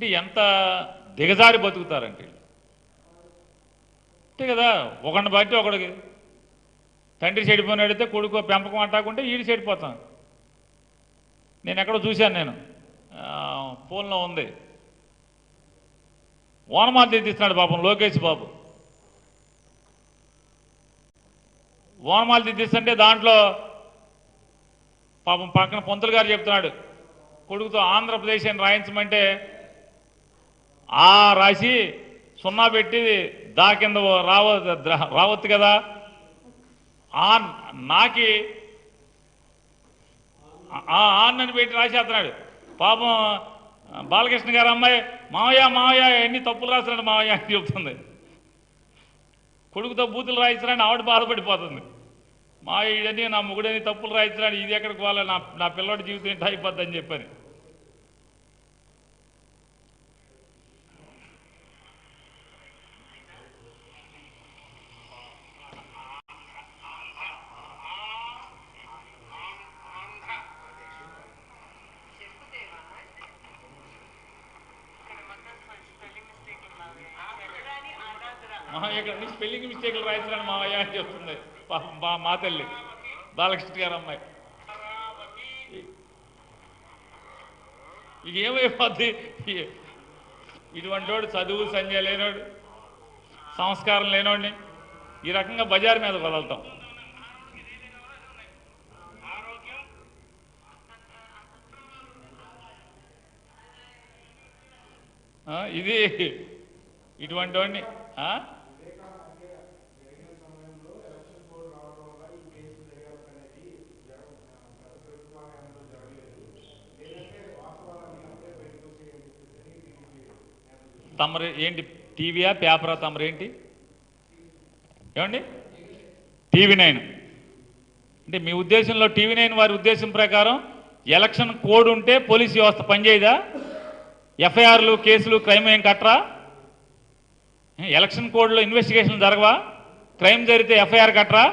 అంటే ఎంత దిగజారి బతుకుతారంటే అంతే కదా ఒకడిని బట్టి ఒకడికి. తండ్రి చెడిపోయినాడితే కొడుకు పెంపకం అంటాకుంటే ఈడు చెడిపోతాం. నేను ఎక్కడో చూశాను నేను. ఫోన్లో ఉంది. ఓనమాలు తీస్తున్నాడు పాపం లోకేష్ బాబు. ఓనమాలు తీస్తుంటే దాంట్లో పాపం పక్కన పొంతులు గారు చెప్తున్నాడు కొడుకుతో ఆంధ్రప్రదేశ్ అని రాయించమంటే ఆ రాసి సున్నా పెట్టి దా కింద రావ రావద్దు కదా. ఆ నాకి ఆ ఆన్నని పెట్టి రాసేస్తున్నాడు పాపం బాలకృష్ణ గారు అమ్మాయి మావయ్య మావయ్య ఎన్ని తప్పులు రాస్తున్నాడు మావయ్య అని చెప్తుంది. కొడుకుతో బూతులు రాయించడానికి ఆవిడ బాధపడిపోతుంది. మా ఇదని నా ముగుడని తప్పులు రాయించడానికి ఇది ఎక్కడికి పోవాలి? నా నా పిల్లడి జీవితం ఇంత అయిపోద్దని చెప్పని. ఇక్కడ నుంచి స్పెల్లింగ్ మిస్టేక్లు రాయించడానికి మావయ్య అని చెప్తుంది. మా మా తల్లి. బాలకృష్ణ గారు అమ్మాయి. ఇక ఏమైపోద్ది? ఇటువంటి వాడు చదువు సంజయ్ లేనోడు సంస్కారం లేనోడిని ఈ రకంగా బజార్ మీద వదలటం ఇది ఇటువంటి వాడిని తమరు ఏంటి? టీవీయా పేపరా తమరు ఏంటి ఏమండి? TV nine. అంటే మీ ఉద్దేశంలో టీవీ నైన్ వారి ఉద్దేశం ప్రకారం ఎలక్షన్ కోడ్ ఉంటే పోలీస్ వ్యవస్థ పనిచేయదా? ఎఫ్ఐఆర్లు కేసులు క్రైమ్ ఏం కట్టరా? ఎలక్షన్ కోడ్లో ఇన్వెస్టిగేషన్ జరగవా? క్రైమ్ జరిగితే ఎఫ్ఐఆర్ కట్టరా?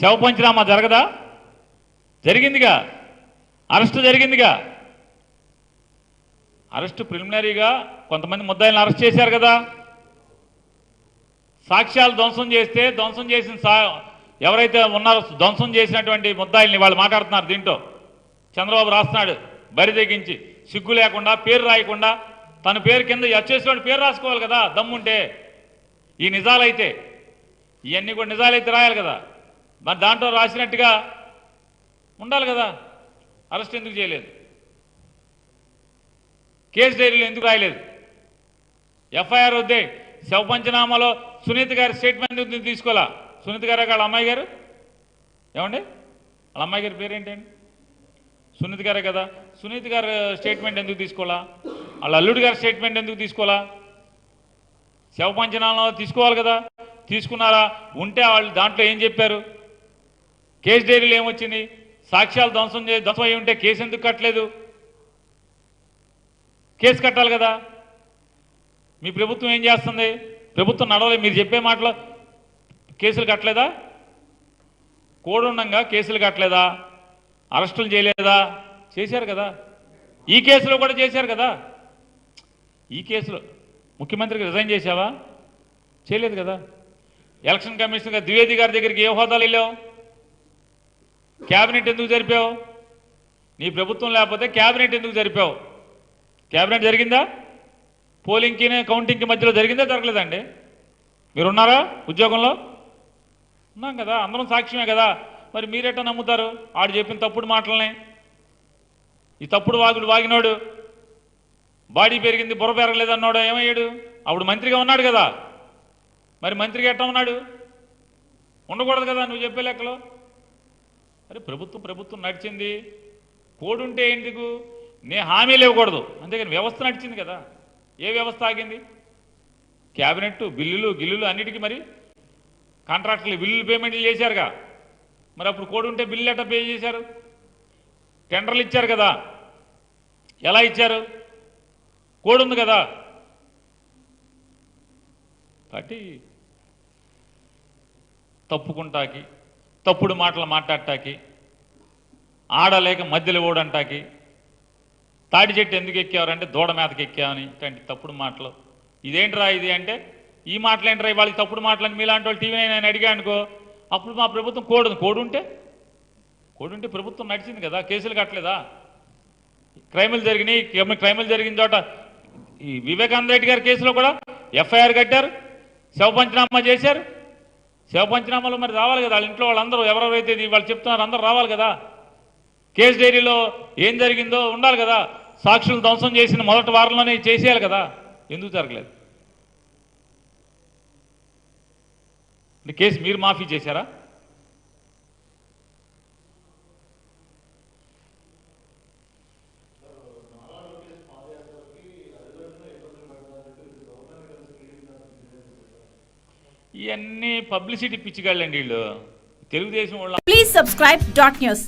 శవ పంచనామా జరగదా? జరిగిందిగా. అరెస్ట్ జరిగిందిగా. అరెస్ట్ ప్రిలిమినరీగా కొంతమంది ముద్దాయిలను అరెస్ట్ చేశారు కదా. సాక్ష్యాలు ధ్వంసం చేస్తే ధ్వంసం చేసిన సా ఎవరైతే ఉన్నారో ధ్వంసం చేసినటువంటి ముద్దాయిల్ని వాళ్ళు మాట్లాడుతున్నారు దీంట్లో. చంద్రబాబు రాస్తున్నాడు బరి తెగించి సిగ్గు లేకుండా పేరు రాయకుండా తన పేరు కింద వచ్చేసిన పేరు రాసుకోవాలి కదా దమ్ముంటే. ఈ నిజాలైతే ఇవన్నీ కూడా నిజాలైతే రాయాలి కదా. మరి దాంట్లో రాసినట్టుగా ఉండాలి కదా. అరెస్ట్ ఎందుకు చేయలేదు? కేసు డైరీలో ఎందుకు రాయలేదు? ఎఫ్ఐఆర్ వద్దే శవ పంచనామాలో సునీత గారి స్టేట్మెంట్ ఎందుకు తీసుకోవాలా? సునీత గారు వాళ్ళ అమ్మాయి గారు? ఏమండి? వాళ్ళ అమ్మాయి గారి పేరేంటండి? సునీత గారే కదా. సునీత గారు స్టేట్మెంట్ ఎందుకు తీసుకోవాలా? వాళ్ళ అల్లుడు గారి స్టేట్మెంట్ ఎందుకు తీసుకోవాలా? శవ పంచనామాలో తీసుకోవాలి కదా. తీసుకున్నారా? ఉంటే వాళ్ళు దాంట్లో ఏం చెప్పారు? కేసు డైరీలో ఏమొచ్చింది సాక్ష్యాలు ధ్వంసం చేసి ధ్వంసం అయి ఉంటే కేసు ఎందుకు కట్టలేదు? కేసు కట్టాలి కదా. మీ ప్రభుత్వం ఏం చేస్తుంది? ప్రభుత్వం నడవలేదు మీరు చెప్పే మాటలో కేసులు కట్టలేదా? కోడ్ ఉండంగా కేసులు కట్టలేదా? అరెస్టులు చేయలేదా? చేశారు కదా. ఈ కేసులో కూడా చేశారు కదా. ఈ కేసులో ముఖ్యమంత్రికి రిజైన్ చేశావా? చేయలేదు కదా. ఎలక్షన్ కమిషన్ ద్వివేది గారి దగ్గరికి ఏ హోదాలు వెళ్ళావు? క్యాబినెట్ ఎందుకు జరిపావు? నీ ప్రభుత్వం లేకపోతే క్యాబినెట్ ఎందుకు జరిపావు? క్యాబినెట్ జరిగిందా? పోలింగ్కి కౌంటింగ్కి మధ్యలో జరిగిందా? జరగలేదండి. మీరున్నారా ఉద్యోగంలో? ఉన్నాం కదా అందరం సాక్ష్యమే కదా. మరి మీరెట్టా నమ్ముతారు? ఆడు చెప్పిన తప్పుడు మాటలనే. ఈ తప్పుడు వాగుడు వాగినోడు. బాడీ పెరిగింది బుర్ర పెరగలేదన్నాడు ఏమయ్యాడు? అప్పుడు మంత్రిగా ఉన్నాడు కదా. మరి మంత్రిగా ఎట్టా ఉన్నాడు? ఉండకూడదు కదా నువ్వు చెప్పే లెక్కలో. అరే ప్రభుత్వం ప్రభుత్వం నడిచింది. కోడ్ ఉంటే ఎందుకు? నే హామీలు ఇవ్వకూడదు అంతేకాని వ్యవస్థ నడిచింది కదా. ఏ వ్యవస్థ ఆగింది? క్యాబినెట్ బిల్లులు గిల్లులు అన్నిటికీ మరి కాంట్రాక్టులు బిల్లులు పేమెంట్లు చేశారుగా. మరి అప్పుడు కోడ్ ఉంటే బిల్లు ఎట్లా పే చేశారు? టెండర్లు ఇచ్చారు కదా. ఎలా ఇచ్చారు? కోడ్ ఉంది కదా. కాబట్టి తప్పుకుంటాకి తప్పుడు మాటలు మాట్లాడటాకి ఆడలేక మధ్యలో ఓడంటాకి తాడి చెట్టు ఎందుకు ఎక్కేవారంటే దూడ మేతకి ఎక్కామని ఇట్లాంటి తప్పుడు మాటలు. ఇదేంట్రా ఇది అంటే ఈ మాటలు ఏంట్రా వాళ్ళకి తప్పుడు మాటలని మీలాంటి వాళ్ళు టీవీ నేను అడిగా అనుకో అప్పుడు మా ప్రభుత్వం కోడు కోడుంటే? కోడుంటే కోడు ఉంటే ప్రభుత్వం నడిచింది కదా కేసులు కట్టలేదా? క్రైములు జరిగినాయి క్రైములు జరిగిన చోట ఈ వివేకానంద రెడ్డి గారి కేసులో కూడా ఎఫ్ఐఆర్ కట్టారు శవ పంచనామా చేశారు సేవ పంచనామాలు మరి రావాలి కదా వాళ్ళ ఇంట్లో వాళ్ళందరూ ఎవరెవరైతే వాళ్ళు చెప్తున్నారు అందరూ రావాలి కదా. కేసు డైరీలో ఏం జరిగిందో ఉండాలి కదా. సాక్షులు ధ్వంసం చేసిన మొదటి వారంలోనే చేసేయాలి కదా. ఎందుకు జరగలేదు? కేసు మీరు మాఫీ చేశారా? ఇవన్నీ పబ్లిసిటీ పిచ్చిగాళ్ళండి వీళ్ళు. తెలుగుదేశం వాళ్ళు ప్లీజ్ సబ్స్క్రైబ్ డాట్ న్యూస్